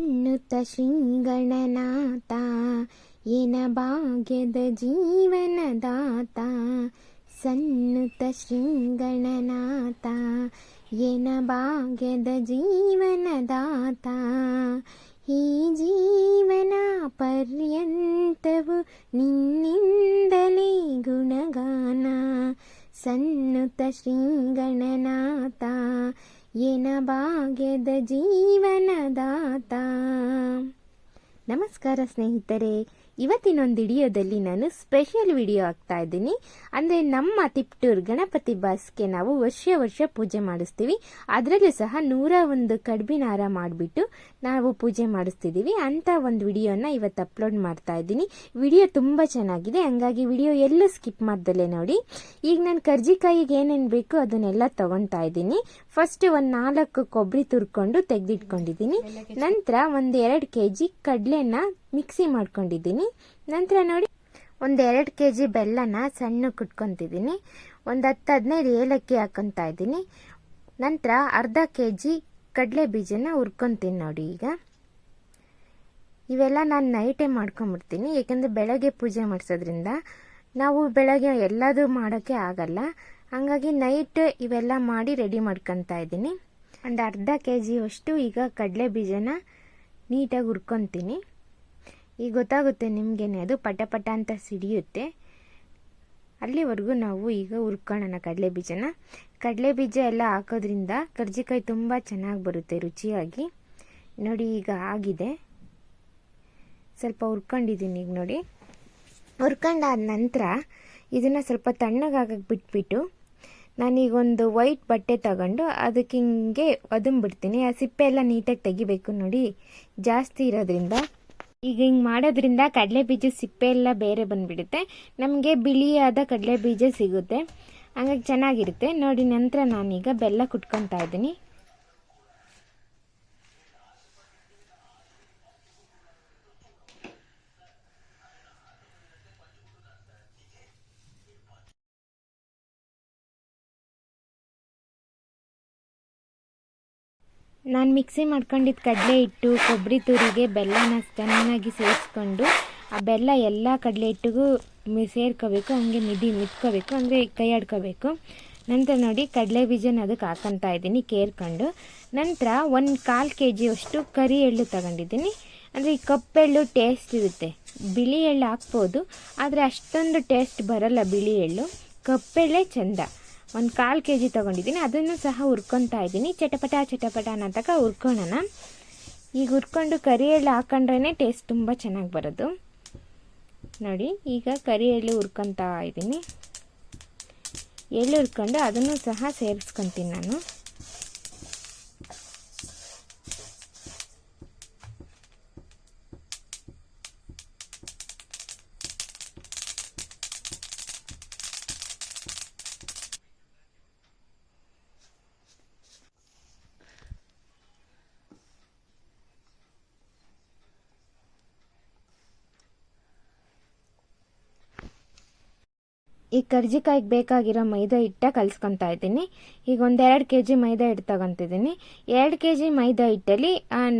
ಎನ್ನುತ್ತ ಶ್ರೀಗಣನಾಥ, ಏನ ಭಾಗ್ಯದ ಜೀವನದಾತ. ಸನ್ನುತ ಶ್ರೀಗಣನಾಥ, ಏನ ಭಾಗ್ಯದ ಜೀವನದಾತ. ಈ ಜೀವನ ಪರ್ಯಂತವು ನಿನ್ನಿಂದಲೇ ಗುಣಗಾನ. ಸನ್ನುತ ಶ್ರೀಗಣನಾಥ ಏನ ಭಾಗ್ಯದ ಜೀವನದಾತ. ನಮಸ್ಕಾರ ಸ್ನೇಹಿತರೆ ಇವತ್ತಿನೊಂದು ವಿಡಿಯೋದಲ್ಲಿ ನಾನು ಸ್ಪೆಷಲ್ ವಿಡಿಯೋ ಆಗ್ತಾ ಇದ್ದೀನಿ. ಅಂದರೆ ನಮ್ಮ ತಿಪ್ಟೂರ್ ಗಣಪತಿ ಬಾಸ್ಗೆ ನಾವು ವರ್ಷ ವರ್ಷ ಪೂಜೆ ಮಾಡಿಸ್ತೀವಿ. ಅದರಲ್ಲೂ ಸಹ ನೂರ ಒಂದು ಕಡ್ಬಿನಾರ ಮಾಡಿಬಿಟ್ಟು ನಾವು ಪೂಜೆ ಮಾಡಿಸ್ತಿದ್ದೀವಿ. ಅಂತ ಒಂದು ವಿಡಿಯೋನ ಇವತ್ತು ಅಪ್ಲೋಡ್ ಮಾಡ್ತಾ ಇದ್ದೀನಿ. ವಿಡಿಯೋ ತುಂಬ ಚೆನ್ನಾಗಿದೆ. ಹಂಗಾಗಿ ವಿಡಿಯೋ ಎಲ್ಲೂ ಸ್ಕಿಪ್ ಮಾಡ್ದಲ್ಲೇ ನೋಡಿ. ಈಗ ನಾನು ಕರ್ಜಿಕಾಯಿಗೆ ಏನೇನು ಬೇಕು ಅದನ್ನೆಲ್ಲ ತಗೊತಾ ಇದ್ದೀನಿ. ಫಸ್ಟ್ ಒಂದು ನಾಲ್ಕು ಕೊಬ್ಬರಿ ತುರ್ಕೊಂಡು ತೆಗೆದಿಟ್ಕೊಂಡಿದ್ದೀನಿ. ನಂತರ ಒಂದು ಎರಡು ಕೆ ಜಿ ಕಡಲೆನ ಮಿಕ್ಸಿ ಮಾಡ್ಕೊಂಡಿದ್ದೀನಿ. ನಂತರ ನೋಡಿ ಒಂದು ಎರಡು ಕೆ ಜಿ ಬೆಲ್ಲನ ಸಣ್ಣ ಕುಟ್ಕೊತಿದ್ದೀನಿ. ಒಂದು ಹತ್ತು ಹದಿನೈದು ಏಲಕ್ಕಿ ಹಾಕೊತಾ ಇದ್ದೀನಿ. ನಂತರ ಅರ್ಧ ಕೆ ಜಿ ಕಡಲೆ ಬೀಜನ ಹುರ್ಕೊತೀನಿ ನೋಡಿ ಈಗ. ಇವೆಲ್ಲ ನಾನು ನೈಟೇ ಮಾಡ್ಕೊಂಬಿಡ್ತೀನಿ. ಏಕೆಂದರೆ ಬೆಳಗ್ಗೆ ಪೂಜೆ ಮಾಡಿಸೋದ್ರಿಂದ ನಾವು ಬೆಳಗ್ಗೆ ಎಲ್ಲದೂ ಮಾಡೋಕ್ಕೆ ಆಗಲ್ಲ. ಹಾಗಾಗಿ ನೈಟ್ ಇವೆಲ್ಲ ಮಾಡಿ ರೆಡಿ ಮಾಡ್ಕೊತಾ ಇದ್ದೀನಿ. ಒಂದು ಅರ್ಧ ಕೆ ಜಿಯಷ್ಟು ಈಗ ಕಡಲೆ ಬೀಜನ ನೀಟಾಗಿ ಹುರ್ಕೊತೀನಿ. ಈಗ ಗೊತ್ತಾಗುತ್ತೆ ನಿಮಗೇನೆ, ಅದು ಪಟ ಪಟ ಅಂತ ಸಿಡಿಯುತ್ತೆ. ಅಲ್ಲಿವರೆಗೂ ನಾವು ಈಗ ಹುರ್ಕೊಳ್ಳೋಣ ಕಡಲೆ ಬೀಜನ. ಕಡಲೆ ಬೀಜ ಎಲ್ಲ ಹಾಕೋದ್ರಿಂದ ಕರ್ಜಿಕಾಯಿ ತುಂಬ ಚೆನ್ನಾಗಿ ಬರುತ್ತೆ ರುಚಿಯಾಗಿ. ನೋಡಿ, ಈಗ ಆಗಿದೆ. ಸ್ವಲ್ಪ ಹುರ್ಕೊಂಡಿದ್ದೀನಿ ಈಗ ನೋಡಿ. ಹುರ್ಕೊಂಡಾದ ನಂತರ ಇದನ್ನು ಸ್ವಲ್ಪ ತಣ್ಣಗಾಗಕ್ಕೆ ಬಿಟ್ಬಿಟ್ಟು ನಾನೀಗ ಒಂದು ವೈಟ್ ಬಟ್ಟೆ ತಗೊಂಡು ಅದಕ್ಕೆ ಹಿಂಗೆ ಒದಂಬಿಡ್ತೀನಿ ಆ ಸಿಪ್ಪೆ ಎಲ್ಲ ನೀಟಾಗಿ ತೆಗಿಬೇಕು ನೋಡಿ. ಜಾಸ್ತಿ ಇರೋದ್ರಿಂದ. ಈಗ ಹಿಂಗೆ ಮಾಡೋದ್ರಿಂದ ಕಡಲೆ ಬೀಜ ಸಿಪ್ಪೆ ಎಲ್ಲ ಬೇರೆ ಬಂದುಬಿಡುತ್ತೆ. ನಮಗೆ ಬಿಳಿಯಾದ ಕಡಲೆ ಬೀಜ ಸಿಗುತ್ತೆ. ಹಂಗಾಗಿ ಚೆನ್ನಾಗಿರುತ್ತೆ. ನೋಡಿ ನಂತರ ನಾನೀಗ ಬೆಲ್ಲ ಕುಟ್ಕೊತಾ ಇದ್ದೀನಿ. ನಾನು ಮಿಕ್ಸಿ ಮಾಡ್ಕೊಂಡಿದ್ದು ಕಡಲೆ ಹಿಟ್ಟು ಕೊಬ್ಬರಿ ತುರಿಗೆ, ಬೆಲ್ಲನ ಚೆನ್ನಾಗಿ ಸೇರಿಸ್ಕೊಂಡು ಆ ಬೆಲ್ಲ ಎಲ್ಲ ಕಡಲೆ ಹಿಟ್ಟಿಗೂ ಸೇರ್ಕೋಬೇಕು, ಹಂಗೆ ಮಿದಿ, ಮಿತ್ಕೋಬೇಕು, ಅಂದರೆ ಕೈ ಆಡ್ಕೋಬೇಕು. ನಂತರ ನೋಡಿ ಕಡಲೆ ಬೀಜನ ಅದಕ್ಕೆ ಹಾಕೊತಾ ಇದ್ದೀನಿ ಕೇರ್ಕೊಂಡು. ನಂತರ ಒಂದು ಕಾಲು ಕೆ ಜಿಯಷ್ಟು ಕರಿ ಎಳ್ಳು ತಗೊಂಡಿದ್ದೀನಿ. ಅಂದರೆ ಈ ಕಪ್ಪೆಳ್ಳು ಟೇಸ್ಟ್ ಇರುತ್ತೆ. ಬಿಳಿ ಎಳ್ಳು ಹಾಕ್ಬೋದು, ಆದರೆ ಅಷ್ಟೊಂದು ಟೇಸ್ಟ್ ಬರಲ್ಲ ಬಿಳಿ ಎಳ್ಳು. ಕಪ್ಪೆಳ್ಳೆ ಚೆಂದ. ಒಂದು ಕಾಲು ಕೆ ಜಿ ತೊಗೊಂಡಿದ್ದೀನಿ. ಅದನ್ನು ಸಹ ಹುರ್ಕೊತಾ ಇದ್ದೀನಿ. ಚಟಪಟ ಚಟಪಟ ಅನ್ನತಕ್ಕ ಹುರ್ಕೊಳ್ಳೋಣ ಈಗ ಹುರ್ಕೊಂಡು ಕರಿ ಎಳ್ಳು ಹಾಕೊಂಡ್ರೇ ಟೇಸ್ಟ್ ತುಂಬ ಚೆನ್ನಾಗಿ ಬರೋದು. ನೋಡಿ, ಈಗ ಕರಿ ಎಳ್ಳು ಹುರ್ಕೊತಾ ಇದ್ದೀನಿ. ಎಳ್ಳು ಹುರ್ಕೊಂಡು ಅದನ್ನು ಸಹ ಸೇರಿಸ್ಕೊತೀನಿ ನಾನು. ಈ ಕರ್ಜಿಕಾಯಿಗೆ ಬೇಕಾಗಿರೋ ಮೈದಾ ಹಿಟ್ಟ ಕಲಿಸ್ಕೊತಾ ಇದ್ದೀನಿ. ಈಗ ಒಂದೆರಡು ಕೆ ಜಿ ಮೈದಾ ಹಿಟ್ಟು ತಗೊತಿದ್ದೀನಿ. ಎರಡು ಕೆ ಜಿ ಮೈದಾ ಹಿಟ್ಟಲ್ಲಿ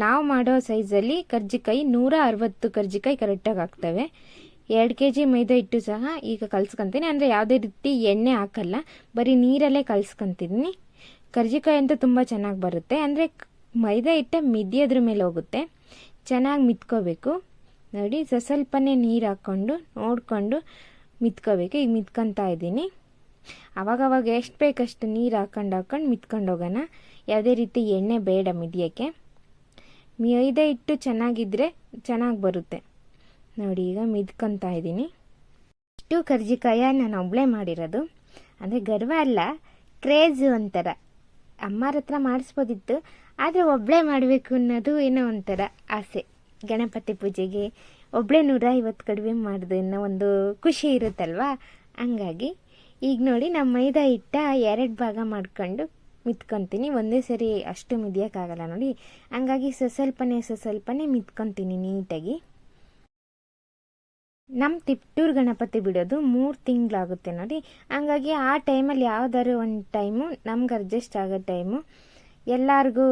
ನಾವು ಮಾಡೋ ಸೈಜಲ್ಲಿ ಕರ್ಜಿಕಾಯಿ ನೂರ ಅರವತ್ತು ಕರ್ಜಿಕಾಯಿ ಕರೆಕ್ಟಾಗಿ ಆಗ್ತವೆ ಎರಡು ಕೆ ಜಿ ಮೈದಾ ಹಿಟ್ಟು ಸಹ ಈಗ ಕಲ್ಸ್ಕೊತೀನಿ. ಅಂದರೆ ಯಾವುದೇ ರೀತಿ ಎಣ್ಣೆ ಹಾಕಲ್ಲ, ಬರೀ ನೀರಲ್ಲೇ ಕಲ್ಸ್ಕೊತಿದ್ದೀನಿ. ಕರ್ಜಿಕಾಯಿ ಅಂತೂ ತುಂಬ ಚೆನ್ನಾಗಿ ಬರುತ್ತೆ. ಅಂದರೆ ಮೈದಾ ಹಿಟ್ಟ ಮಿದಿಯೋದ್ರ ಮೇಲೆ ಹೋಗುತ್ತೆ. ಚೆನ್ನಾಗಿ ಮಿತ್ಕೋಬೇಕು. ನೋಡಿ ಸ್ವಲ್ಪನೇ ನೀರು ಹಾಕ್ಕೊಂಡು, ನೋಡಿಕೊಂಡು ಮಿತ್ಕೋಬೇಕು. ಈಗ ಮಿತ್ಕೊತಾ ಇದ್ದೀನಿ. ಅವಾಗವಾಗ ಎಷ್ಟು ಬೇಕಷ್ಟು ನೀರು ಹಾಕೊಂಡು ಮಿತ್ಕೊಂಡು ಹೋಗೋಣ. ಯಾವುದೇ ರೀತಿ ಎಣ್ಣೆ ಬೇಡ ಮಿದಿಯೋಕ್ಕೆ. ಮೈದಾ ಇಟ್ಟು ಚೆನ್ನಾಗಿದ್ದರೆ ಚೆನ್ನಾಗಿ ಬರುತ್ತೆ. ನೋಡಿ, ಈಗ ಮಿದ್ಕೊತಾ ಇದ್ದೀನಿ. ಇಷ್ಟು ಕರ್ಜಿಕಾಯ ನಾನು ಒಬ್ಬಳೇ ಮಾಡಿರೋದು. ಅಂದರೆ ಗರ್ವ ಅಲ್ಲ, ಕ್ರೇಜು ಒಂಥರ. ಅಮ್ಮರ ಹತ್ರ ಮಾಡಿಸ್ಬೋದಿತ್ತು, ಆದರೆ ಒಬ್ಬಳೇ ಮಾಡಬೇಕು ಅನ್ನೋದು ಏನೋ ಒಂಥರ ಆಸೆ. ಗಣಪತಿ ಪೂಜೆಗೆ ಒಬ್ಬಳೇ ನೂರ ಐವತ್ತು ಕಡಿಮೆ ಮಾಡಿದೆ ಅನ್ನೋ ಒಂದು ಖುಷಿ ಇರುತ್ತಲ್ವಾ? ಹಂಗಾಗಿ ಈಗ ನೋಡಿ ನಮ್ಮ ಮೈದಾ ಹಿಟ್ಟ ಎರಡು ಭಾಗ ಮಾಡ್ಕೊಂಡು ಮಿತ್ಕೊತೀನಿ. ಒಂದೇ ಸರಿ ಅಷ್ಟು ಮಿದಿಯೋಕ್ಕಾಗಲ್ಲ ನೋಡಿ. ಹಂಗಾಗಿ ಸ್ವಲ್ಪನೇ ಸ್ವಲ್ಪನೇ ಮಿತ್ಕೊತೀನಿ ನೀಟಾಗಿ. ನಮ್ಮ ತಿಪ್ಟೂರು ಗಣಪತಿ ಬಿಡೋದು ಮೂರು ತಿಂಗಳಾಗುತ್ತೆ ನೋಡಿ. ಹಂಗಾಗಿ ಆ ಟೈಮಲ್ಲಿ ಯಾವ್ದಾದ್ರು ಒಂದು ಟೈಮು ನಮ್ಗೆ ಅಡ್ಜಸ್ಟ್ ಆಗೋ ಟೈಮು. ಎಲ್ಲರಿಗೂ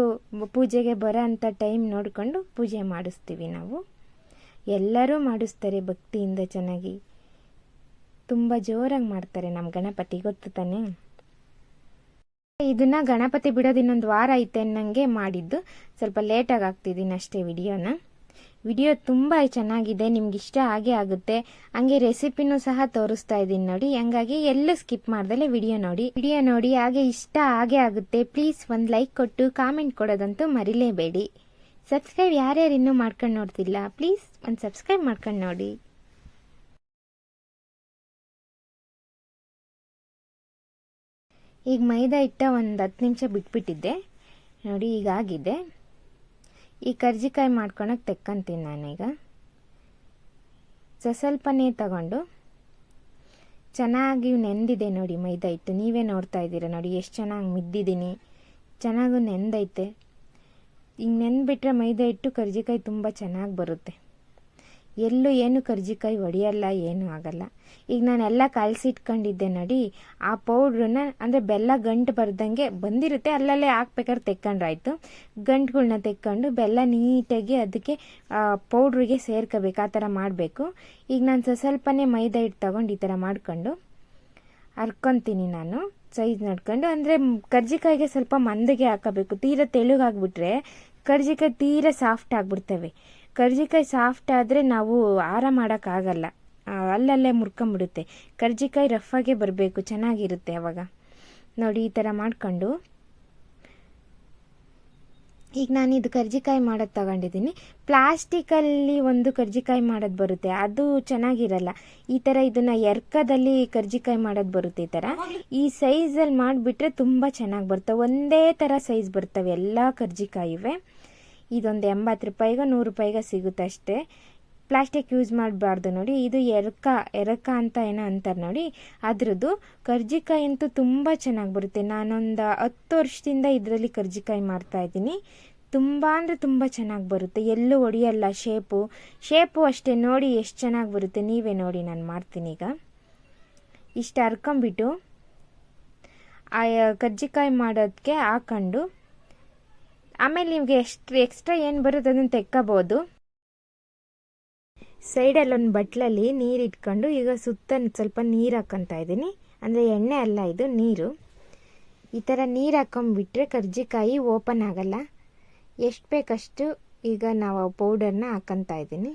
ಪೂಜೆಗೆ ಬರೋ ಅಂಥ ಟೈಮ್ ನೋಡಿಕೊಂಡು ಪೂಜೆ ಮಾಡಿಸ್ತೀವಿ ನಾವು. ಎಲ್ಲರೂ ಮಾಡಿಸ್ತಾರೆ ಭಕ್ತಿಯಿಂದ ಚೆನ್ನಾಗಿ. ತುಂಬ ಜೋರಾಗಿ ಮಾಡ್ತಾರೆ ನಮ್ಮ ಗಣಪತಿ, ಗೊತ್ತು ತಾನೆ? ಇದನ್ನ ಗಣಪತಿ ಬಿಡೋದು ಇನ್ನೊಂದು ವಾರ ಐತೆ ಅನ್ನಂಗೆ ಮಾಡಿದ್ದು. ಸ್ವಲ್ಪ ಲೇಟಾಗಿ ಆಗ್ತಿದ್ದೀನಿ ಅಷ್ಟೇ ವಿಡಿಯೋನ. ವಿಡಿಯೋ ತುಂಬ ಚೆನ್ನಾಗಿದೆ, ನಿಮ್ಗೆ ಇಷ್ಟ ಆಗೇ ಆಗುತ್ತೆ. ಹಂಗೆ ರೆಸಿಪಿನೂ ಸಹ ತೋರಿಸ್ತಾ ಇದ್ದೀನಿ ನೋಡಿ. ಹಂಗಾಗಿ ಎಲ್ಲೂ ಸ್ಕಿಪ್ ಮಾಡ್ದಲೆ ವಿಡಿಯೋ ನೋಡಿ. ವಿಡಿಯೋ ನೋಡಿ ಹಾಗೆ ಇಷ್ಟ ಆಗೇ ಆಗುತ್ತೆ. ಪ್ಲೀಸ್ ಒಂದು ಲೈಕ್ ಕೊಟ್ಟು ಕಾಮೆಂಟ್ ಕೊಡೋದಂತೂ ಮರಿಲೇಬೇಡಿ. ಸಬ್ಸ್ಕ್ರೈಬ್ ಯಾರ್ಯಾರು ಇನ್ನೂ ಮಾಡ್ಕೊಂಡು ನೋಡ್ತಿಲ್ಲ ಪ್ಲೀಸ್ ಒಂದು ಸಬ್ಸ್ಕ್ರೈಬ್ ಮಾಡ್ಕೊಂಡು ನೋಡಿ. ಈಗ ಮೈದಾ ಹಿಟ್ಟ ಒಂದು ಹತ್ತು ನಿಮಿಷ ಬಿಟ್ಬಿಟ್ಟಿದ್ದೆ. ನೋಡಿ, ಈಗ ಆಗಿದೆ. ಈ ಕರ್ಜಿಕಾಯಿ ಮಾಡ್ಕೊಳಕ್ಕೆ ತೆಕ್ಕಂತೀನಿ ನಾನೀಗ. ಸ ಸ್ವಲ್ಪನೇ ತಗೊಂಡು. ಚೆನ್ನಾಗಿ ನೆಂದಿದೆ ನೋಡಿ ಮೈದಾ ಹಿಟ್ಟು. ನೀವೇ ನೋಡ್ತಾ ಇದ್ದೀರಾ ನೋಡಿ, ಎಷ್ಟು ಚೆನ್ನಾಗಿ ಮಿದ್ದಿದ್ದೀನಿ. ಚೆನ್ನಾಗೂ ನೆಂದೈತೆ. ಈಗ ನೆನ್ಬಿಟ್ರೆ ಮೈದಾ ಹಿಟ್ಟು ಕರ್ಜಿಕಾಯಿ ತುಂಬ ಚೆನ್ನಾಗಿ ಬರುತ್ತೆ. ಎಲ್ಲೂ ಏನು ಕರ್ಜಿಕಾಯಿ ಒಡೆಯಲ್ಲ, ಏನೂ ಆಗಲ್ಲ. ಈಗ ನಾನೆಲ್ಲ ಕಲಸಿಟ್ಕೊಂಡಿದ್ದೆ ನೋಡಿ, ಆ ಪೌಡ್ರನ್ನ, ಅಂದರೆ ಬೆಲ್ಲ ಗಂಟು ಬರ್ದಂಗೆ ಬಂದಿರುತ್ತೆ, ಅಲ್ಲಲ್ಲೇ ಹಾಕ್ಬೇಕಾದ್ರೆ ತೆಕ್ಕೊಂಡ್ರಾಯ್ತು ಗಂಟುಗಳನ್ನ ತೆಕ್ಕೊಂಡು ಬೆಲ್ಲ ನೀಟಾಗಿ ಅದಕ್ಕೆ ಪೌಡ್ರಿಗೆ ಸೇರ್ಕೋಬೇಕು, ಆ ಥರ ಮಾಡಬೇಕು. ಈಗ ನಾನು ಸ್ವಲ್ಪ ಸ್ವಲ್ಪನೇ ಮೈದಾ ಹಿಟ್ಟು ತಗೊಂಡು ಈ ಥರ ಮಾಡ್ಕೊಂಡು ಹರ್ಕೊತೀನಿ ನಾನು. ಸೈಜ್ ನೋಡ್ಕೊಂಡು, ಅಂದರೆ ಕರ್ಜಿಕಾಯಿಗೆ ಸ್ವಲ್ಪ ಮಂದಗೆ ಹಾಕಬೇಕು. ತೀರ ತೆಳುಗಾಗ್ಬಿಟ್ರೆ ಕರ್ಜಿಕಾಯಿ ತೀರ ಸಾಫ್ಟ್ ಆಗಿಬಿಡ್ತವೆ. ಕರ್ಜಿಕಾಯಿ ಸಾಫ್ಟ್ ಆದರೆ ನಾವು ಆರ ಮಾಡೋಕ್ಕಾಗಲ್ಲ. ಅಲ್ಲಲ್ಲೇ ಮುರ್ಕೊಂಬಿಡುತ್ತೆ. ಕರ್ಜಿಕಾಯಿ ಆಗೇ ಬರಬೇಕು, ಚೆನ್ನಾಗಿರುತ್ತೆ ಅವಾಗ. ನೋಡಿ, ಈ ಥರ ಮಾಡ್ಕೊಂಡು. ಈಗ ನಾನು ಇದು ಕರ್ಜಿಕಾಯಿ ಮಾಡೋದು ತಗೊಂಡಿದ್ದೀನಿ. ಪ್ಲಾಸ್ಟಿಕಲ್ಲಿ ಒಂದು ಕರ್ಜಿಕಾಯಿ ಮಾಡೋದು ಬರುತ್ತೆ. ಅದು ಚೆನ್ನಾಗಿರಲ್ಲ. ಈ ಥರ ಇದನ್ನು ಎರ್ಕದಲ್ಲಿ ಕರ್ಜಿಕಾಯಿ ಮಾಡೋದು ಬರುತ್ತೆ ಈ ಥರ ಈ ಸೈಜಲ್ಲಿ ಮಾಡಿಬಿಟ್ರೆ ತುಂಬ ಚೆನ್ನಾಗಿ ಬರ್ತವೆ ಒಂದೇ ಥರ ಸೈಜ್ ಬರ್ತವೆ ಎಲ್ಲ ಕರ್ಜಿಕಾಯಿವೆ. ಇದೊಂದು ಎಂಬತ್ತು ರೂಪಾಯಿಗೆ ನೂರು ರೂಪಾಯಿಗೆ ಸಿಗುತ್ತೆ ಅಷ್ಟೇ. ಪ್ಲಾಸ್ಟಿಕ್ ಯೂಸ್ ಮಾಡಬಾರ್ದು ನೋಡಿ. ಇದು ಎರಕ ಎರಕ ಅಂತ ಏನೋ ಅಂತಾರೆ ನೋಡಿ. ಅದರದ್ದು ಕರ್ಜಿಕಾಯಿ ಅಂತೂ ತುಂಬ ಚೆನ್ನಾಗಿ ಬರುತ್ತೆ. ನಾನೊಂದು ಹತ್ತು ವರ್ಷದಿಂದ ಇದರಲ್ಲಿ ಕರ್ಜಿಕಾಯಿ ಮಾಡ್ತಾ ಇದ್ದೀನಿ. ತುಂಬ ಅಂದರೆ ತುಂಬ ಚೆನ್ನಾಗಿ ಬರುತ್ತೆ. ಎಲ್ಲೂ ಹೊಡಿಯಲ್ಲ ಶೇಪು ಶೇಪು ಅಷ್ಟೇ ನೋಡಿ ಎಷ್ಟು ಚೆನ್ನಾಗಿ ಬರುತ್ತೆ. ನೀವೇ ನೋಡಿ ನಾನು ಮಾಡ್ತೀನಿ ಈಗ. ಇಷ್ಟು ಹರ್ಕೊಂಬಿಟ್ಟು ಆ, ಕರ್ಜಿಕಾಯಿ ಮಾಡೋದಕ್ಕೆ ಹಾಕೊಂಡು. ಆಮೇಲೆ ನಿಮಗೆ ಎಷ್ಟು, ಎಕ್ಸ್ಟ್ರಾ ಏನು ಬರುತ್ತೆ ಅದನ್ನು ತೆಕ್ಕೋಬೋದು. ಸೈಡಲ್ಲಿ ಒಂದು ಬಟ್ಲಲ್ಲಿ ನೀರು ಇಟ್ಕೊಂಡು ಈಗ ಸುತ್ತ ಸ್ವಲ್ಪ ನೀರು ಹಾಕ್ಕೊತಾ ಇದ್ದೀನಿ. ಅಂದರೆ ಎಣ್ಣೆ ಅಲ್ಲ ಇದು, ನೀರು. ಈ ಥರ ನೀರು ಹಾಕೊಂಬಿಟ್ರೆ ಕರ್ಜಿಕಾಯಿ ಓಪನ್ ಆಗಲ್ಲ. ಎಷ್ಟು ಬೇಕಷ್ಟು ಈಗ ನಾವು ಪೌಡರ್ನ ಹಾಕ್ಕೊತಾ ಇದ್ದೀನಿ.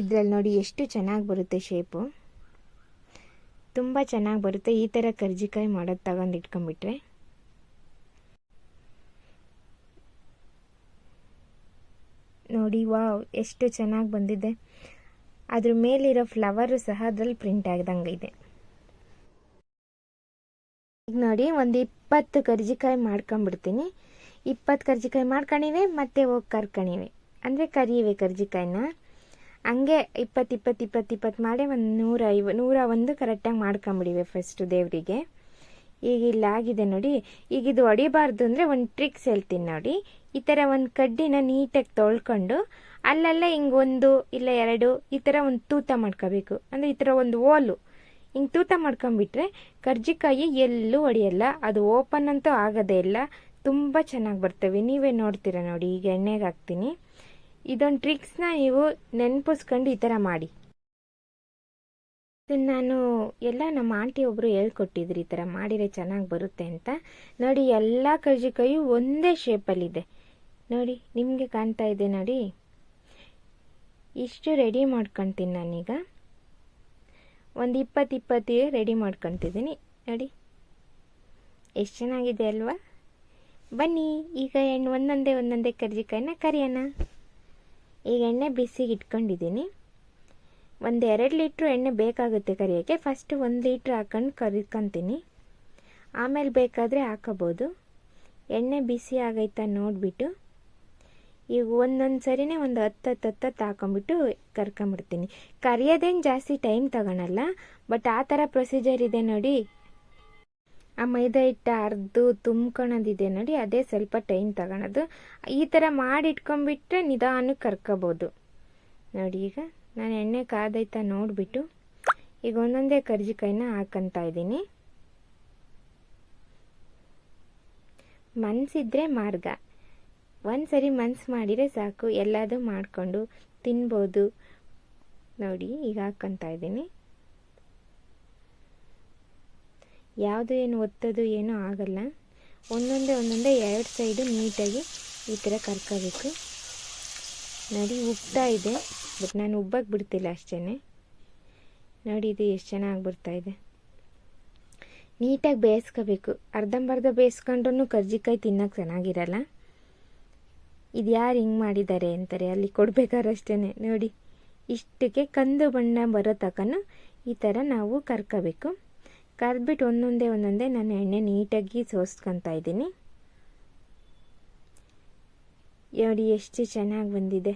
ಇದರಲ್ಲಿ ನೋಡಿ ಎಷ್ಟು ಚೆನ್ನಾಗಿ ಬರುತ್ತೆ ಶೇಪು. ತುಂಬ ಚೆನ್ನಾಗಿ ಬರುತ್ತೆ ಈ ಥರ ಕರ್ಜಿಕಾಯಿ ಮಾಡೋದು ತಗೊಂಡು ಇಟ್ಕೊಂಬಿಟ್ರೆ ನೋಡಿ, ವಾವ್, ಎಷ್ಟು ಚೆನ್ನಾಗಿ ಬಂದಿದೆ. ಅದ್ರ ಮೇಲಿರೋ ಫ್ಲವರು ಸಹ ಅದ್ರಲ್ಲಿ ಪ್ರಿಂಟ್ ಆಗ್ದಂಗೆ ಇದೆ. ಈಗ ನೋಡಿ, ಒಂದು ಇಪ್ಪತ್ತು ಕರ್ಜಿಕಾಯಿ ಮಾಡ್ಕೊಂಬಿಡ್ತೀನಿ. ಇಪ್ಪತ್ತು ಕರ್ಜಿಕಾಯಿ ಮಾಡ್ಕೊಂಡಿವೆ ಮತ್ತೆ ಹೋಗಿ ಕರ್ಕೊಂಡಿವೆ ಅಂದರೆ ಕರಿಯಿವೆ ಕರ್ಜಿಕಾಯಿನ. ಹಂಗೆ ಇಪ್ಪತ್ತು ಇಪ್ಪತ್ತು ಇಪ್ಪತ್ತು ಇಪ್ಪತ್ತು ಮಾಡಿ ಒಂದು ನೂರ ಐವ, ನೂರ ಒಂದು ಕರೆಕ್ಟಾಗಿ ಮಾಡ್ಕೊಂಬಿಡಿವೆ ಫಸ್ಟು ದೇವರಿಗೆ. ಈಗ ಇಲ್ಲಾಗಿದೆ ನೋಡಿ. ಈಗ ಇದು ಹೊಡಿಬಾರ್ದು ಅಂದರೆ ಒಂದು ಟ್ರಿಕ್ಸ್ ಹೇಳ್ತೀನಿ ನೋಡಿ. ಈ ಥರ ಒಂದು ಕಡ್ಡಿನ ನೀಟಾಗಿ ತೊಳ್ಕೊಂಡು ಅಲ್ಲೆಲ್ಲ ಹಿಂಗೆ ಒಂದು ಇಲ್ಲ ಎರಡು ಈ ಥರ ಒಂದು ತೂತ ಮಾಡ್ಕೋಬೇಕು. ಅಂದರೆ ಈ ಥರ ಒಂದು ಓಲು. ಹಿಂಗೆ ತೂತ ಮಾಡ್ಕೊಂಬಿಟ್ರೆ ಕರ್ಜಿಕಾಯಿ ಎಲ್ಲೂ ಹೊಡೆಯಲ್ಲ ಅದು ಓಪನ್ ಅಂತೂ ಆಗೋದೇ ಇಲ್ಲ. ತುಂಬ ಚೆನ್ನಾಗಿ ಬರ್ತವೆ. ನೀವೇ ನೋಡ್ತೀರಾ ನೋಡಿ. ಈಗ ಎಣ್ಣೆಗೆ ಹಾಕ್ತೀನಿ. ಇದೊಂದು ಟ್ರಿಕ್ಸ್ನ ನೀವು ನೆನಪಿಸ್ಕೊಂಡು ಈ ಥರ ಮಾಡಿ. ನಾನು ಎಲ್ಲ ನಮ್ಮ ಆಂಟಿ ಒಬ್ಬರು ಹೇಳ್ಕೊಟ್ಟಿದ್ರು ಈ ಥರ ಮಾಡಿದರೆ ಚೆನ್ನಾಗಿ ಬರುತ್ತೆ ಅಂತ. ನೋಡಿ, ಎಲ್ಲ ಕರ್ಜಿಕಾಯಿ ಒಂದೇ ಶೇಪಲ್ಲಿದೆ ನೋಡಿ, ನಿಮಗೆ ಕಾಣ್ತಾ ಇದೆ ನೋಡಿ. ಇಷ್ಟು ರೆಡಿ ಮಾಡ್ಕೊತೀನಿ ನಾನೀಗ. ಒಂದು ಇಪ್ಪತ್ತು ಇಪ್ಪತ್ತು ರೆಡಿ ಮಾಡ್ಕೊತಿದ್ದೀನಿ. ನೋಡಿ. ಎಷ್ಟು ಚೆನ್ನಾಗಿದೆ ಅಲ್ವಾ? ಬನ್ನಿ, ಈಗ ಎಣ್ಣೆ ಒಂದೊಂದೇ ಒಂದೊಂದೇ ಕರ್ಜಿಕಾಯಿನ ಕರಿಯೋಣ. ಈಗ ಎಣ್ಣೆ ಬಿಸಿಗೆ ಇಟ್ಕೊಂಡಿದ್ದೀನಿ. ಒಂದು ಎರಡು ಲೀಟ್ರ್ ಎಣ್ಣೆ ಬೇಕಾಗುತ್ತೆ ಕರಿಯೋಕ್ಕೆ ಫಸ್ಟ್ ಒಂದು ಲೀಟ್ರ್ ಹಾಕೊಂಡು ಕರಿಕೊಂತೀನಿ. ಆಮೇಲೆ ಬೇಕಾದರೆ ಹಾಕೋಬೋದು. ಎಣ್ಣೆ ಬಿಸಿ ಆಗೈತಾ ನೋಡಿಬಿಟ್ಟು. ಈಗ ಒಂದೊಂದು ಸರಿನೇ ಒಂದು ಹತ್ತು ಹತ್ತು ಹತ್ತು ಹಾಕೊಂಡ್ಬಿಟ್ಟು ಕರ್ಕೊಂಬಿಡ್ತೀನಿ. ಕರಿಯೋದೇನು ಜಾಸ್ತಿ ಟೈಮ್ ತಗೊಳಲ್ಲ ಬಟ್ ಆ ಥರ ಪ್ರೊಸೀಜರ್ ಇದೆ ನೋಡಿ. ಆ ಮೈದಾ ಹಿಟ್ಟು ಅರ್ದು ತುಂಬ್ಕೊಳೋದಿದೆ ನೋಡಿ, ಅದೇ ಸ್ವಲ್ಪ ಟೈಮ್ ತಗೊಳೋದು. ಈ ಥರ ಮಾಡಿಟ್ಕೊಂಬಿಟ್ರೆ ನಿಧಾನಕ್ಕೆ ಕರ್ಕೋಬೋದು. ನೋಡಿ ಈಗ ನಾನು ಎಣ್ಣೆ ಕಾದೈತಾ ನೋಡಿಬಿಟ್ಟು ಈಗ ಒಂದೊಂದೇ ಕರ್ಜಿಕಾಯಿನ ಹಾಕಂತ ಇದ್ದೀನಿ. ಮನಸ್ಸಿದ್ರೆ ಮಾರ್ಗ. ಒಂದು ಸರಿ ಮನ್ಸು ಮಾಡಿದರೆ ಸಾಕು ಎಲ್ಲದೂ ಮಾಡಿಕೊಂಡು ತಿನ್ಬೋದು. ನೋಡಿ, ಈಗ ಹಾಕ್ಕೊತಾ ಇದ್ದೀನಿ. ಯಾವುದು ಏನು ಒತ್ತೋದು ಏನೂ ಆಗಲ್ಲ. ಒಂದೊಂದೇ ಒಂದೊಂದೇ ಎರಡು ಸೈಡು ನೀಟಾಗಿ ಈ ಥರ ಕರ್ಕೋಬೇಕು. ನೋಡಿ ಉಬ್ತಾ ಇದೆ, ಬಟ್ ನಾನು ಉಬ್ಬಕ್ಕೆ ಬಿಡ್ತಿಲ್ಲ ಅಷ್ಟೇ ನೋಡಿ, ಇದು ಎಷ್ಟು ಚೆನ್ನಾಗಿ ಬರ್ತಾ ಇದೆ. ನೀಟಾಗಿ ಬೇಯಿಸ್ಕೋಬೇಕು. ಅರ್ಧಂಬರ್ಧ ಬೇಯಿಸ್ಕೊಂಡ್ರೂ ಕರ್ಜಿಕಾಯಿ ತಿನ್ನೋಕ್ಕೆ ಚೆನ್ನಾಗಿರಲ್ಲ. ಇದು ಯಾರು ಹಿಂಗೆ ಮಾಡಿದ್ದಾರೆ ಅಂತಾರೆ. ಅಲ್ಲಿ ಕೊಡ್ಬೇಕಾರಷ್ಟೇ ನೋಡಿ, ಇಷ್ಟಕ್ಕೆ ಕಂದು ಬಣ್ಣ ಬರೋ ತನಕ ಈ ಥರ ನಾವು ಕರ್ಕೋಬೇಕು. ಕರ್ದ್ಬಿಟ್ಟು ಒಂದೊಂದೇ ಒಂದೊಂದೇ ನಾನು ಎಣ್ಣೆ ನೀಟಾಗಿ ಸೋಸ್ಕೊತಾ ಇದ್ದೀನಿ. ನೋಡಿ, ಎಷ್ಟು ಚೆನ್ನಾಗಿ ಬಂದಿದೆ.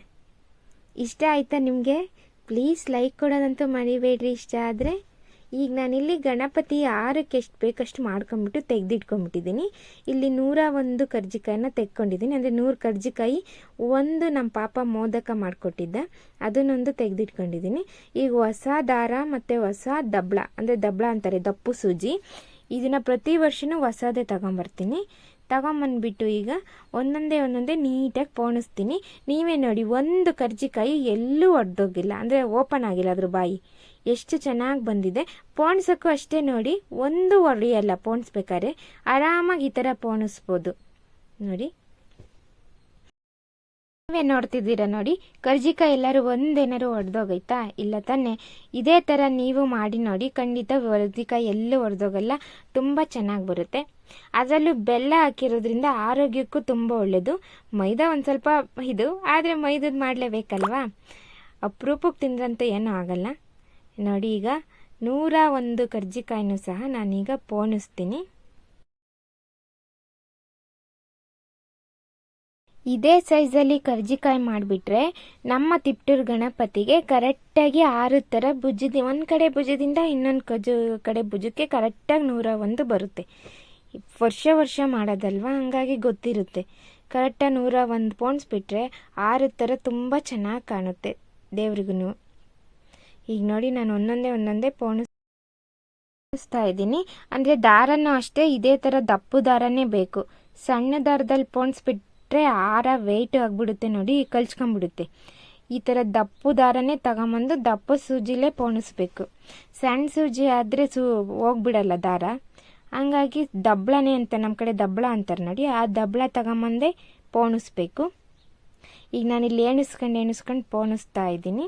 ಇಷ್ಟ ಆಯಿತಾ ನಿಮಗೆ? ಪ್ಲೀಸ್ ಲೈಕ್ ಕೊಡೋದಂತೂ ಮರಿಬೇಡ್ರಿ. ಇಷ್ಟ ಆದರೆ ಈಗ ನಾನಿಲ್ಲಿ ಗಣಪತಿ ಆರಕ್ಕೆ ಎಷ್ಟು ಬೇಕಷ್ಟು ಮಾಡ್ಕೊಂಬಿಟ್ಟು ತೆಗೆದಿಟ್ಕೊಂಬಿಟ್ಟಿದ್ದೀನಿ. ಇಲ್ಲಿ ನೂರ ಒಂದು ಕರ್ಜಿಕಾಯನ್ನ ತೆಕ್ಕೊಂಡಿದ್ದೀನಿ ಅಂದರೆ ನೂರು ಕರ್ಜಿಕಾಯಿ ಒಂದು ನಮ್ಮ ಪಾಪ ಮೋದಕ ಮಾಡಿಕೊಟ್ಟಿದ್ದ. ಅದನ್ನೊಂದು ತೆಗೆದಿಟ್ಕೊಂಡಿದ್ದೀನಿ. ಈಗ ಹೊಸ ದಾರ ಮತ್ತು ಹೊಸ ದಬ್ಳ, ಅಂದರೆ ದಬ್ಳ ಅಂತಾರೆ, ದಪ್ಪು ಸೂಜಿ. ಇದನ್ನು ಪ್ರತಿ ವರ್ಷವೂ ಹೊಸದೇ ತಗೊಂಬರ್ತೀನಿ. ತಗೊಂಬಂದ್ಬಿಟ್ಟು ಈಗ ಒಂದೊಂದೇ ಒಂದೊಂದೇ ನೀಟಾಗಿ ಪೋಣಿಸ್ತೀನಿ. ನೀವೇ ನೋಡಿ, ಒಂದು ಕರ್ಜಿಕಾಯಿ ಎಲ್ಲೂ ಒಡೆದೋಗಿಲ್ಲ. ಅಂದರೆ ಓಪನ್ ಆಗಿಲ್ಲ ಅದ್ರ ಬಾಯಿ. ಎಷ್ಟು ಚೆನ್ನಾಗಿ ಬಂದಿದೆ. ಪೋಣಿಸೋಕ್ಕೂ ಅಷ್ಟೇ ನೋಡಿ, ಒಂದು ಒಡೆಯಲ್ಲ ಪೋಣಿಸ್ಬೇಕಾದ್ರೆ ಆರಾಮಾಗಿ ಈ ಥರ ಪೋಣಿಸ್ಬೋದು ನೋಡಿ. ನೀವೇ ನೋಡ್ತಿದ್ದೀರಾ ನೋಡಿ. ಕರ್ಜಿಕಾಯಿ ಎಲ್ಲರೂ ಒಂದೇನಾರು ಒಡೆದೋಗೈತಾ? ಇಲ್ಲ ತಾನೆ. ಇದೇ ಥರ ನೀವು ಮಾಡಿ ನೋಡಿ, ಖಂಡಿತ ಕರ್ಜಿಕಾಯಿ ಎಲ್ಲೂ ಒಡೆದೋಗಲ್ಲ. ತುಂಬ ಚೆನ್ನಾಗಿ ಬರುತ್ತೆ. ಅದರಲ್ಲೂ ಬೆಲ್ಲ ಹಾಕಿರೋದ್ರಿಂದ ಆರೋಗ್ಯಕ್ಕೂ ತುಂಬ ಒಳ್ಳೆಯದು ಮೈದಾ ಒಂದು ಸ್ವಲ್ಪ ಇದು, ಆದರೆ ಮೈದದ್ದು ಮಾಡಲೇಬೇಕಲ್ವಾ? ಅಪರೂಪಕ್ಕೆ ತಿಂದ್ರಂತೂ ಏನೂ ಆಗಲ್ಲ. ನೋಡಿ, ಈಗ ನೂರ ಒಂದು ಕರ್ಜಿಕಾಯಿನೂ ಸಹ ನಾನೀಗ ಪೋಣಿಸ್ತೀನಿ. ಇದೇ ಸೈಜಲ್ಲಿ ಕರ್ಜಿಕಾಯಿ ಮಾಡಿಬಿಟ್ರೆ ನಮ್ಮ ತಿಪ್ಟೂರು ಗಣಪತಿಗೆ ಕರೆಕ್ಟಾಗಿ ಆರು ಥರ ಭುಜದ, ಒಂದು ಕಡೆ ಭುಜದಿಂದ ಇನ್ನೊಂದು ಕಜು, ಕಡೆ ಭುಜಕ್ಕೆ ಕರೆಕ್ಟಾಗಿ ನೂರ ಒಂದು ಬರುತ್ತೆ. ವರ್ಷ ವರ್ಷ ಮಾಡೋದಲ್ವ? ಹಂಗಾಗಿ ಗೊತ್ತಿರುತ್ತೆ. ಕರೆಕ್ಟಾಗಿ ನೂರ ಒಂದು ಪೋಣಿಸ್ಬಿಟ್ರೆ ಆರು ಥರ ತುಂಬ ಚೆನ್ನಾಗಿ ಕಾಣುತ್ತೆ ದೇವ್ರಿಗೂ. ಈಗ ನೋಡಿ ನಾನು ಒಂದೊಂದೇ ಒಂದೊಂದೇ ಪೋಣಿಸ್ತಾ ಇದ್ದೀನಿ. ಅಂದರೆ ದಾರನೂ ಅಷ್ಟೇ, ಇದೇ ಥರ ದಪ್ಪು ದಾರನೇ ಬೇಕು. ಸಣ್ಣ ದಾರದಲ್ಲಿ ಪೋಣಿಸ್ಬಿಟ್ರೆ ಆರ ವೆಯ್ಟ್ ಆಗಿಬಿಡುತ್ತೆ ನೋಡಿ ಕಲ್ಚ್ಕೊಂಬಿಡುತ್ತೆ ಈ ಥರ ದಪ್ಪು ದಾರನೇ ತಗೊಂಬಂದು ದಪ್ಪ ಸೂಜಿಲೇ ಪೋಣಿಸ್ಬೇಕು. ಸಣ್ಣ ಸೂಜಿ ಆದರೆ ಸೂ ಹೋಗ್ಬಿಡಲ್ಲ ದಾರ. ಹಂಗಾಗಿ ದಬ್ಳನೇ ಅಂತ ನಮ್ಮ ಕಡೆ ದಬ್ಳ ಅಂತಾರೆ ನೋಡಿ, ಆ ದಬ್ಳ ತಗೊಂಬಂದೇ ಪೋಣಿಸ್ಬೇಕು. ಈಗ ನಾನಿಲ್ಲಿ ಎಣಿಸ್ಕೊಂಡು ಎಣಿಸ್ಕೊಂಡು ಪೋಣಿಸ್ತಾ ಇದ್ದೀನಿ.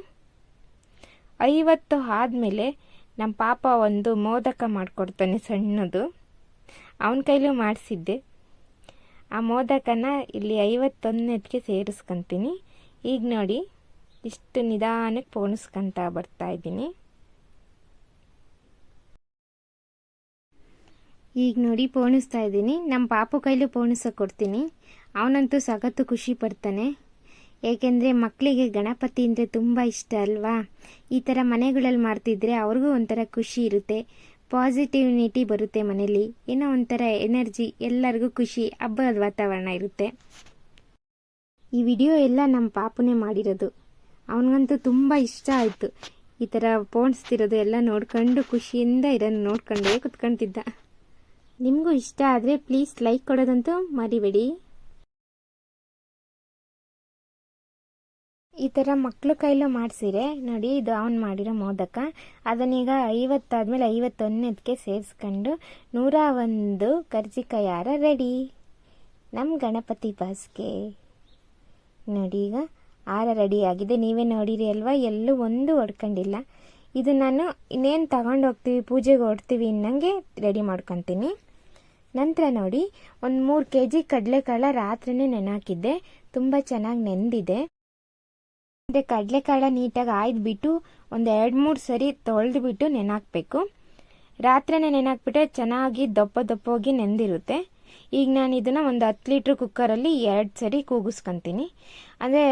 ಐವತ್ತು ಆದಮೇಲೆ ನಮ್ಮ ಪಾಪ ಒಂದು ಮೋದಕ ಮಾಡಿಕೊಡ್ತಾನೆ ಸಣ್ಣದು. ಅವನ ಕೈಲೂ ಮಾಡಿಸಿದ್ದೆ. ಆ ಮೋದಕನ ಇಲ್ಲಿ ಐವತ್ತೊಂದನೇದಕ್ಕೆ ಸೇರಿಸ್ಕೊತೀನಿ. ಈಗ ನೋಡಿ, ಇಷ್ಟು ನಿಧಾನಕ್ಕೆ ಪೋಣಿಸ್ಕೊತಾ ಬರ್ತಾ ಇದ್ದೀನಿ. ಈಗ ನೋಡಿ ಪೋಣಿಸ್ತಾ ಇದ್ದೀನಿ. ನಮ್ಮ ಪಾಪು ಕೈಲೂ ಪೋಣಿಸೋಕೆ ಕೊಡ್ತೀನಿ. ಅವನಂತೂ ಸಖತ್ತು ಖುಷಿ ಪಡ್ತಾನೆ. ಏಕೆಂದರೆ ಮಕ್ಕಳಿಗೆ ಗಣಪತಿ ಅಂದರೆ ತುಂಬ ಇಷ್ಟ ಅಲ್ವಾ? ಈ ಥರ ಮನೆಗಳಲ್ಲಿ ಮಾಡ್ತಿದ್ರೆ ಅವ್ರಿಗೂ ಒಂಥರ ಖುಷಿ ಇರುತ್ತೆ. ಪಾಸಿಟಿವಿನಿಟಿ ಬರುತ್ತೆ ಮನೇಲಿ. ಏನೋ ಒಂಥರ ಎನರ್ಜಿ ಎಲ್ಲರಿಗೂ ಖುಷಿ, ಹಬ್ಬದ ವಾತಾವರಣ ಇರುತ್ತೆ. ಈ ವಿಡಿಯೋ ಎಲ್ಲ ನಮ್ಮ ಪಾಪುನೇ ಮಾಡಿರೋದು. ಅವನಿಗಂತೂ ತುಂಬ ಇಷ್ಟ ಆಯಿತು. ಈ ಥರ ಪೋಣಿಸ್ತಿರೋದು ಎಲ್ಲ ನೋಡ್ಕೊಂಡು ಖುಷಿಯಿಂದ ಇದನ್ನು ನೋಡ್ಕೊಂಡೇ ಕುತ್ಕೊಂತಿದ್ದ. ನಿಮಗೂ ಇಷ್ಟ ಆದರೆ ಪ್ಲೀಸ್ ಲೈಕ್ ಕೊಡೋದಂತೂ ಮರಿಬೇಡಿ. ಈ ಥರ ಮಕ್ಳ ಕೈಲೂ ಮಾಡಿಸಿರೆ ನೋಡಿ ಇದು ಅವ್ನು ಮಾಡಿರೋ ಮೋದಕ. ಅದನ್ನೀಗ ಐವತ್ತಾದಮೇಲೆ ಐವತ್ತೊಂದನೇದಕ್ಕೆ ಸೇರಿಸ್ಕೊಂಡು ನೂರ ಒಂದು ಕರ್ಜಿಕಾಯಿ ಹಾರ ರೆಡಿ. ನಮ್ಮ ಗಣಪತಿ ಬಾಸ್ಗೆ. ನೋಡಿ ಈಗ ಆರ ರೆಡಿ ಆಗಿದೆ. ನೀವೇ ನೋಡಿರಿ ಅಲ್ವಾ? ಎಲ್ಲೂ ಒಂದು ಹೊಡ್ಕೊಂಡಿಲ್ಲ. ಇದು ನಾನು ಇನ್ನೇನು ತಗೊಂಡು ಹೋಗ್ತೀವಿ, ಪೂಜೆಗೆ ಹೊಡ್ತೀವಿ ಇನ್ನಂಗೆ ರೆಡಿ ಮಾಡ್ಕೊತೀನಿ. ನಂತರ ನೋಡಿ, ಒಂದು ಮೂರು ಕೆ ಜಿ ಕಡಲೆಕಾಳ ರಾತ್ರಿನೇ ನೆನಾಕಿದ್ದೆ. ತುಂಬ ಚೆನ್ನಾಗಿ ನೆಂದಿದೆ. ಮತ್ತು ಕಡಲೆಕಾಳ ನೀಟಾಗಿ ಆಯ್ದುಬಿಟ್ಟು ಒಂದು ಎರಡು ಮೂರು ಸರಿ ತೊಳೆದ್ಬಿಟ್ಟು ನೆನಾಕಬೇಕು. ರಾತ್ರಿನೇ ನೆನಾಕ್ಬಿಟ್ರೆ ಚೆನ್ನಾಗಿ ದಪ್ಪ ದಪ್ಪವಾಗಿ ನೆಂದಿರುತ್ತೆ. ಈಗ ನಾನು ಇದನ್ನು ಒಂದು ಹತ್ತು ಲೀಟ್ರ್ ಕುಕ್ಕರಲ್ಲಿ ಎರಡು ಸರಿ ಕೂಗಿಸ್ಕೊತೀನಿ. ಅಂದರೆ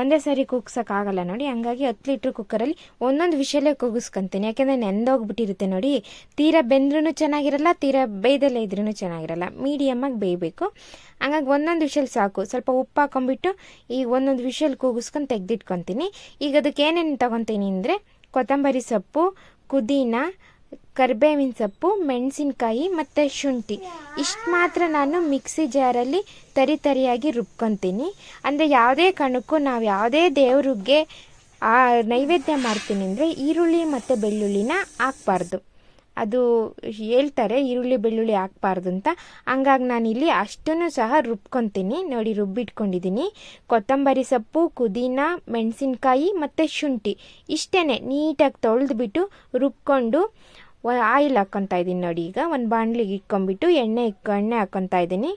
ಒಂದೇ ಸರಿ ಕೂಗ್ಸೋಕ್ಕಾಗಲ್ಲ ನೋಡಿ, ಹಂಗಾಗಿ ಹತ್ತು ಲೀಟ್ರ್ ಕುಕ್ಕರಲ್ಲಿ ಒಂದೊಂದು ವಿಷಯಲ್ಲೇ ಕೂಗಿಸ್ಕೊತೀನಿ. ಯಾಕೆಂದರೆ ನೆಂದೋಗ್ಬಿಟ್ಟಿರುತ್ತೆ ನೋಡಿ, ತೀರಾ ಬೆಂದ್ರೂ ಚೆನ್ನಾಗಿರಲ್ಲ, ತೀರಾ ಬೇಯ್ದಲ್ಲೇ ಇದ್ರೂ ಚೆನ್ನಾಗಿರಲ್ಲ ಮೀಡಿಯಮ್ಮಾಗಿ ಬೇಯಬೇಕು. ಹಂಗಾಗಿ ಒಂದೊಂದು ವಿಷಲ್ ಸಾಕು. ಸ್ವಲ್ಪ ಉಪ್ಪು ಹಾಕೊಂಬಿಟ್ಟು ಈಗ ಒಂದೊಂದು ವಿಷಲ್ ಕೂಗಿಸ್ಕೊಂಡು ತೆಗೆದಿಟ್ಕೊತೀನಿ. ಈಗ ಅದಕ್ಕೆ ಏನೇನು ತೊಗೊತೀನಿ ಅಂದರೆ, ಕೊತ್ತಂಬರಿ ಸೊಪ್ಪು, ಪುದೀನ ಕರಿಬೇವಿನ ಸೊಪ್ಪು, ಮೆಣಸಿನ್ಕಾಯಿ ಮತ್ತು ಶುಂಠಿ. ಇಷ್ಟು ಮಾತ್ರ ನಾನು ಮಿಕ್ಸಿ ಜಾರಲ್ಲಿ ತರಿ ತರಿಯಾಗಿ ರುಬ್ಕೊತೀನಿ. ಅಂದರೆ ಯಾವುದೇ ಕಣಕ್ಕೂ ನಾವು ಯಾವುದೇ ದೇವ್ರಿಗೆ ಆ ನೈವೇದ್ಯ ಮಾಡ್ತೀನಿ ಅಂದರೆ ಈರುಳ್ಳಿ ಮತ್ತು ಬೆಳ್ಳುಳ್ಳಿನ ಹಾಕ್ಬಾರ್ದು. ಅದು ಹೇಳ್ತಾರೆ, ಈರುಳ್ಳಿ ಬೆಳ್ಳುಳ್ಳಿ ಹಾಕ್ಬಾರ್ದು ಅಂತ ಹಂಗಾಗಿ ನಾನಿಲ್ಲಿ ಅಷ್ಟನ್ನು ಸಹ ರುಬ್ಕೊತೀನಿ. ನೋಡಿ ರುಬ್ಬಿಟ್ಕೊಂಡಿದ್ದೀನಿ ಕೊತ್ತಂಬರಿ ಸೊಪ್ಪು, ಪುದೀನ, ಮೆಣಸಿನ್ಕಾಯಿ ಮತ್ತು ಶುಂಠಿ. ಇಷ್ಟೇ ನೀಟಾಗಿ ತೊಳೆದ್ಬಿಟ್ಟು ರುಬ್ಕೊಂಡು ಆಯಿಲ್ ಹಾಕ್ಕೊತಾ ಇದ್ದೀನಿ ನೋಡಿ ಈಗ. ಒಂದು ಬಾಣಲಿಗೆ ಇಟ್ಕೊಂಡ್ಬಿಟ್ಟು ಎಣ್ಣೆ ಇಕ್ಕ ಎಣ್ಣೆ ಹಾಕ್ಕೊತಾ ಇದ್ದೀನಿ.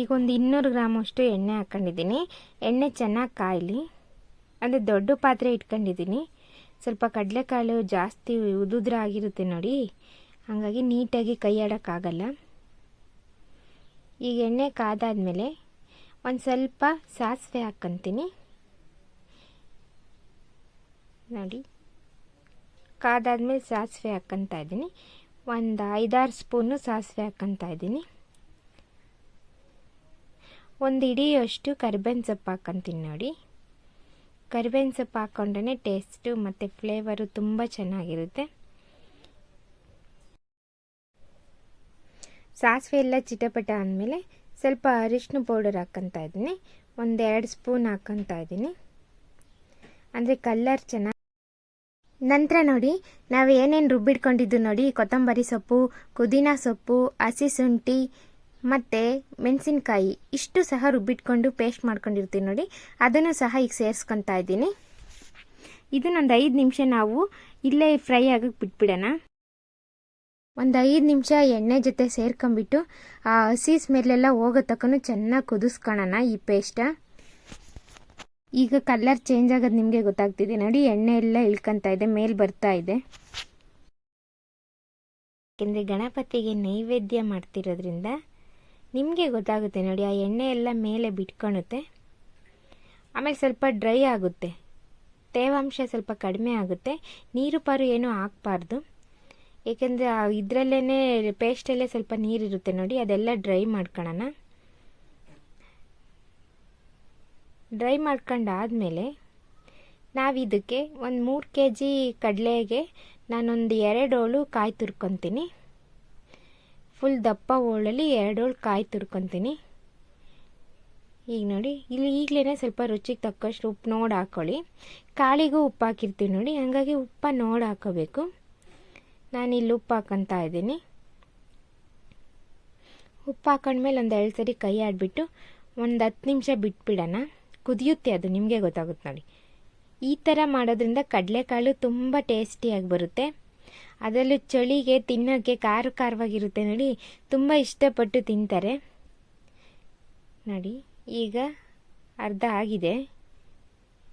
ಈಗ ಒಂದು ಇನ್ನೂರು ಗ್ರಾಮ್ ಅಷ್ಟು ಎಣ್ಣೆ ಹಾಕ್ಕೊಂಡಿದ್ದೀನಿ. ಎಣ್ಣೆ ಚೆನ್ನಾಗಿ ಕಾಯಲಿ. ಅಂದರೆ ದೊಡ್ಡ ಪಾತ್ರೆ ಇಟ್ಕೊಂಡಿದ್ದೀನಿ. ಸ್ವಲ್ಪ ಕಡಲೆಕಾಳು ಜಾಸ್ತಿ ಉದುದ್ರ ಆಗಿರುತ್ತೆ ನೋಡಿ. ಹಾಗಾಗಿ ನೀಟಾಗಿ ಕೈ ಆಡೋಕ್ಕಾಗಲ್ಲ ಈಗ ಎಣ್ಣೆ ಕಾದಾದಮೇಲೆ ಒಂದು ಸ್ವಲ್ಪ ಸಾಸಿವೆ ಹಾಕ್ಕೊಂತೀನಿ ನೋಡಿ. ಕಾದಾದ್ಮೇಲೆ ಸಾಸಿವೆ ಹಾಕ್ಕೊತಾ ಇದ್ದೀನಿ. ಒಂದು ಐದಾರು ಸ್ಪೂನು ಸಾಸಿವೆ ಹಾಕ್ಕೊತಾ ಇದ್ದೀನಿ. ಒಂದು ಇಡಿಯಷ್ಟು ಕರಿಬೇವಿನ ಸೊಪ್ಪು ಹಾಕ್ಕೊಂತೀನಿ ನೋಡಿ. ಕರಿಬೇವಿನ ಸೊಪ್ಪು ಹಾಕ್ಕೊಂಡ್ರೆ ಟೇಸ್ಟು ಮತ್ತು ಫ್ಲೇವರು ತುಂಬ ಚೆನ್ನಾಗಿರುತ್ತೆ. ಸಾಸಿವೆ ಎಲ್ಲ ಚಿಟಪಟ ಆದಮೇಲೆ ಸ್ವಲ್ಪ ಅರಿಶಿನ ಪೌಡರ್ ಹಾಕ್ಕೊತಾ ಇದ್ದೀನಿ. ಒಂದೆರಡು ಸ್ಪೂನ್ ಹಾಕ್ಕೊತಾ ಇದ್ದೀನಿ. ಅಂದರೆ ಕಲ್ಲರ್ ಚೆನ್ನಾಗಿ ನಂತರ ನೋಡಿ, ನಾವು ಏನೇನು ರುಬ್ಬಿಟ್ಕೊಂಡಿದ್ದು ನೋಡಿ, ಕೊತ್ತಂಬರಿ ಸೊಪ್ಪು, ಪುದೀನ ಸೊಪ್ಪು, ಹಸಿ ಶುಂಠಿ ಮತ್ತು ಮೆಣಸಿನ್ಕಾಯಿ ಇಷ್ಟು ಸಹ ರುಬ್ಬಿಟ್ಕೊಂಡು ಪೇಸ್ಟ್ ಮಾಡ್ಕೊಂಡಿರ್ತೀವಿ ನೋಡಿ. ಅದನ್ನು ಸಹ ಈಗ ಸೇರಿಸ್ಕೊತಾ ಇದ್ದೀನಿ. ಇದನ್ನೊಂದು ಐದು ನಿಮಿಷ ನಾವು ಇಲ್ಲೇ ಫ್ರೈ ಆಗಕ್ಕೆ ಬಿಟ್ಬಿಡೋಣ. ಒಂದು ಐದು ನಿಮಿಷ ಎಣ್ಣೆ ಜೊತೆ ಸೇರ್ಕೊಂಬಿಟ್ಟು ಆ ಹಸಿ ಸ್ಮೆಲ್ಲೆಲ್ಲ ಹೋಗೋ ತಕ್ಕನು ಚೆನ್ನಾಗಿ ಕುದಿಸ್ಕೊಳ್ಳೋಣ ಈ ಪೇಸ್ಟ ಈಗ ಕಲರ್ ಚೇಂಜ್ ಆಗೋದು ನಿಮಗೆ ಗೊತ್ತಾಗ್ತಿದೆ. ನೋಡಿ, ಎಣ್ಣೆ ಎಲ್ಲ ಇಳ್ಕೊತಾ ಇದೆ, ಮೇಲೆ ಬರ್ತಾ ಇದೆ. ಯಾಕೆಂದರೆ ಗಣಪತಿಗೆ ನೈವೇದ್ಯ ಮಾಡ್ತಿರೋದ್ರಿಂದ ನಿಮಗೆ ಗೊತ್ತಾಗುತ್ತೆ ನೋಡಿ, ಆ ಎಣ್ಣೆ ಎಲ್ಲ ಮೇಲೆ ಬಿಟ್ಕೊಳುತ್ತೆ ಆಮೇಲೆ ಸ್ವಲ್ಪ ಡ್ರೈ ಆಗುತ್ತೆ. ತೇವಾಂಶ ಸ್ವಲ್ಪ ಕಡಿಮೆ ಆಗುತ್ತೆ. ನೀರು ಪಾರು ಏನೂ ಹಾಕ್ಬಾರ್ದು. ಏಕೆಂದರೆ ಇದರಲ್ಲೇ ಪೇಸ್ಟಲ್ಲೇ ಸ್ವಲ್ಪ ನೀರಿರುತ್ತೆ ನೋಡಿ, ಅದೆಲ್ಲ ಡ್ರೈ ಮಾಡ್ಕೊಳ್ಳೋಣ. ಡ್ರೈ ಮಾಡ್ಕೊಂಡಾದಮೇಲೆ ನಾವು ಇದಕ್ಕೆ ಒಂದು ಮೂರು ಕೆ ಜಿ ಕಡಲೆಗೆ ನಾನೊಂದು ಎರಡು ಹೋಳು ಕಾಯಿ ತುರ್ಕೊತೀನಿ. ಫುಲ್ ದಪ್ಪ ಹೋಳಲ್ಲಿ ಎರಡು ಹೋಳು ಕಾಯಿ ತುರ್ಕೊತೀನಿ. ಈಗ ನೋಡಿ, ಇಲ್ಲಿ ಈಗಲೇ ಸ್ವಲ್ಪ ರುಚಿಗೆ ತಕ್ಕಷ್ಟು ಉಪ್ಪು ನೋಡಿ ಹಾಕ್ಕೊಳ್ಳಿ ಕಾಳಿಗೂ ಉಪ್ಪು ಹಾಕಿರ್ತೀವಿ ನೋಡಿ, ಹಾಗಾಗಿ ಉಪ್ಪು ನೋಡಿ ಹಾಕೋಬೇಕು ನಾನಿಲ್ಲಿ ಉಪ್ಪು ಹಾಕೊತಾ ಇದ್ದೀನಿ. ಉಪ್ಪು ಹಾಕೊಂಡ್ಮೇಲೆ ಒಂದು ಎರಡು ಸರಿ ಕೈ ಆಡಿಬಿಟ್ಟು ಒಂದು ಹತ್ತು ನಿಮಿಷ ಬಿಟ್ಬಿಡೋಣ. ಕುದಿಯುತ್ತೆ ಅದು, ನಿಮಗೆ ಗೊತ್ತಾಗುತ್ತೆ ನೋಡಿ. ಈ ಥರ ಮಾಡೋದ್ರಿಂದ ಕಡಲೆಕಾಳು ತುಂಬ ಟೇಸ್ಟಿಯಾಗಿ ಬರುತ್ತೆ. ಅದರಲ್ಲೂ ಚಳಿಗೆ ತಿನ್ನೋಕ್ಕೆ ಖಾರ ಖಾರವಾಗಿರುತ್ತೆ ನೋಡಿ. ತುಂಬ ಇಷ್ಟಪಟ್ಟು ತಿಂತಾರೆ. ನೋಡಿ, ಈಗ ಅರ್ಧ ಆಗಿದೆ.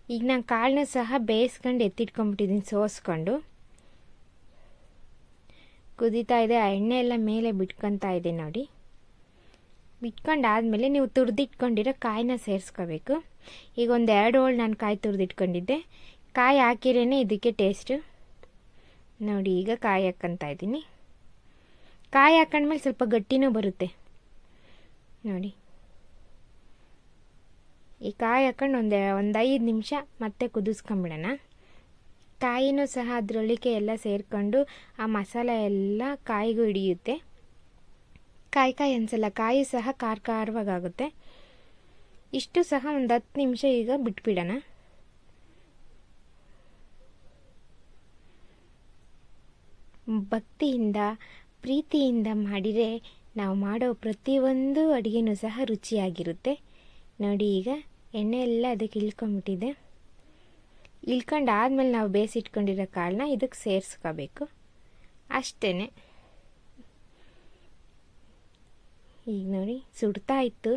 ಈಗ ನಾನು ಕಾಳನ್ನ ಸಹ ಬೇಯಿಸ್ಕೊಂಡು ಎತ್ತಿಟ್ಕೊಂಡ್ಬಿಟ್ಟಿದ್ದೀನಿ ಸೋಸ್ಕೊಂಡು. ಕುದೀತಾ ಇದೆ, ಆ ಎಣ್ಣೆ ಎಲ್ಲ ಮೇಲೆ ಬಿಟ್ಕೊತಾ ಇದೆ ನೋಡಿ. ಬಿಟ್ಕೊಂಡಾದಮೇಲೆ ನೀವು ತುರಿದಿಟ್ಕೊಂಡಿರೋ ಕಾಯಿನ ಸೇರಿಸ್ಕೋಬೇಕು. ಈಗ ಒಂದು ಎರಡು ಹೋಳು ನಾನು ಕಾಯಿ ತುರಿದಿಟ್ಕೊಂಡಿದ್ದೆ. ಕಾಯಿ ಹಾಕಿರೇ ಇದಕ್ಕೆ ಟೇಸ್ಟು ನೋಡಿ, ಈಗ ಕಾಯಿ ಹಾಕ್ಕೊಂತ ಇದ್ದೀನಿ. ಕಾಯಿ ಹಾಕೊಂಡ್ಮೇಲೆ ಸ್ವಲ್ಪ ಗಟ್ಟಿನೂ ಬರುತ್ತೆ. ನೋಡಿ. ಈ ಕಾಯಿ ಹಾಕೊಂಡು ಒಂದು ಒಂದು ಐದು ನಿಮಿಷ ಮತ್ತೆ ಕುದಿಸ್ಕೊಂಬಿಡೋಣ. ಕಾಯಿನೂ ಸಹ ಅದರೊಳಗೆ ಎಲ್ಲ ಸೇರಿಕೊಂಡು ಆ ಮಸಾಲೆ ಎಲ್ಲ ಕಾಯಿಗೂ ಹಿಡಿಯುತ್ತೆ. ಕಾಯಿ ಕಾಯಿ ಅನ್ಸಲ್ಲ, ಕಾಯಿ ಸಹ ಖಾರ ಖಾರವಾಗುತ್ತೆ ಇಷ್ಟು ಸಹ ಒಂದು ಹತ್ತು ನಿಮಿಷ ಈಗ ಬಿಟ್ಬಿಡೋಣ. ಭಕ್ತಿಯಿಂದ, ಪ್ರೀತಿಯಿಂದ ಮಾಡಿದರೆ ನಾವು ಮಾಡೋ ಪ್ರತಿಯೊಂದು ಅಡುಗೆನೂ ಸಹ ರುಚಿಯಾಗಿರುತ್ತೆ. ನೋಡಿ ಈಗ ಎಣ್ಣೆ ಎಲ್ಲ ಅದಕ್ಕೆ ಇಳ್ಕೊಂಬಿಟ್ಟಿದೆ ಇಳ್ಕೊಂಡು ಆದಮೇಲೆ ನಾವು ಬೇಯಿಸಿಟ್ಕೊಂಡಿರೋ ಕಾಳನ್ನ ಇದಕ್ಕೆ ಸೇರಿಸ್ಕೋಬೇಕು. ಅಷ್ಟೇ ಈಗ ನೋಡಿ ಸುಡ್ತಾ ಇತ್ತು.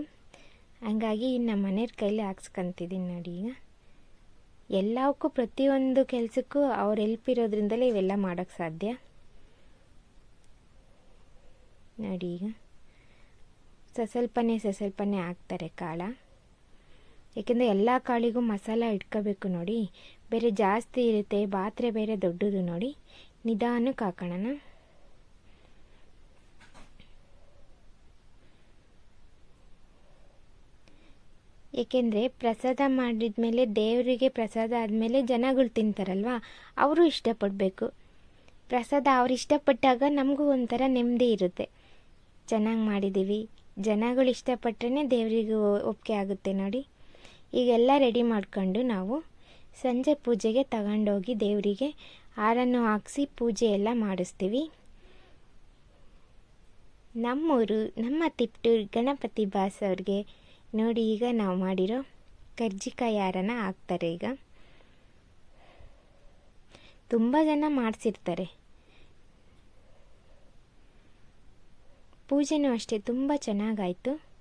ಹಂಗಾಗಿ ನಮ್ಮ ಮನೆಯವ್ರ ಕೈಲಿ ಹಾಕ್ಸ್ಕೊಂತಿದ್ದೀನಿ ನೋಡಿ ಈಗ. ಎಲ್ಲವಕ್ಕೂ ಪ್ರತಿಯೊಂದು ಕೆಲಸಕ್ಕೂ ಅವ್ರು ಹೆಲ್ಪ್ ಇರೋದ್ರಿಂದಲೇ ಇವೆಲ್ಲ ಮಾಡೋಕ್ಕೆ ಸಾಧ್ಯ. ನೋಡಿ ಈಗ. ಸಸಲ್ಪನೆ ಸಸಲ್ಪನೆ ಹಾಕ್ತಾರೆ ಕಾಳ. ಏಕೆಂದರೆ ಎಲ್ಲ ಕಾಳಿಗೂ ಮಸಾಲ ಇಟ್ಕೋಬೇಕು ನೋಡಿ. ಬೇರೆ ಜಾಸ್ತಿ ಇರುತ್ತೆ ಪಾತ್ರೆ ಬೇರೆ ದೊಡ್ಡದು ನೋಡಿ. ನಿಧಾನಕ್ಕೆ ಹಾಕೋಣ ಏಕೆಂದರೆ ಪ್ರಸಾದ ಮಾಡಿದ ಮೇಲೆ ದೇವರಿಗೆ ಪ್ರಸಾದ ಆದಮೇಲೆ ಜನಗಳು ತಿಂತಾರಲ್ವಾ, ಅವರು ಇಷ್ಟಪಡಬೇಕು. ಪ್ರಸಾದ ಅವ್ರು ಇಷ್ಟಪಟ್ಟಾಗ ನಮಗೂ ಒಂಥರ ನೆಮ್ಮದಿ ಇರುತ್ತೆ. ಚೆನ್ನಾಗಿ ಮಾಡಿದ್ದೀವಿ. ಜನಗಳು ಇಷ್ಟಪಟ್ರೇ ದೇವರಿಗೆ ಒಪ್ಪಿಗೆ ಆಗುತ್ತೆ ನೋಡಿ. ಈಗೆಲ್ಲ ರೆಡಿ ಮಾಡ್ಕೊಂಡು ನಾವು ಸಂಜೆ ಪೂಜೆಗೆ ತಗೊಂಡೋಗಿ ದೇವರಿಗೆ ಹಾರನ್ನು ಹಾಕಿಸಿ ಪೂಜೆ ಎಲ್ಲ ಮಾಡಿಸ್ತೀವಿ. ನಮ್ಮೂರು, ನಮ್ಮ ತಿಪ್ಟೂರು ಗಣಪತಿ ಬಾಸ್ ಅವ್ರಿಗೆ ನೋಡಿ ಈಗ ನಾವು ಮಾಡಿರೋ ಕರ್ಜಿಕಾಯಿ ಹಾರನ ಹಾಕ್ತಾರೆ ಈಗ. ತುಂಬ ಜನ ಮಾಡಿಸಿರ್ತಾರೆ. ಪೂಜೆನೂ ಅಷ್ಟೇ ತುಂಬ ಚೆನ್ನಾಗಾಯಿತು.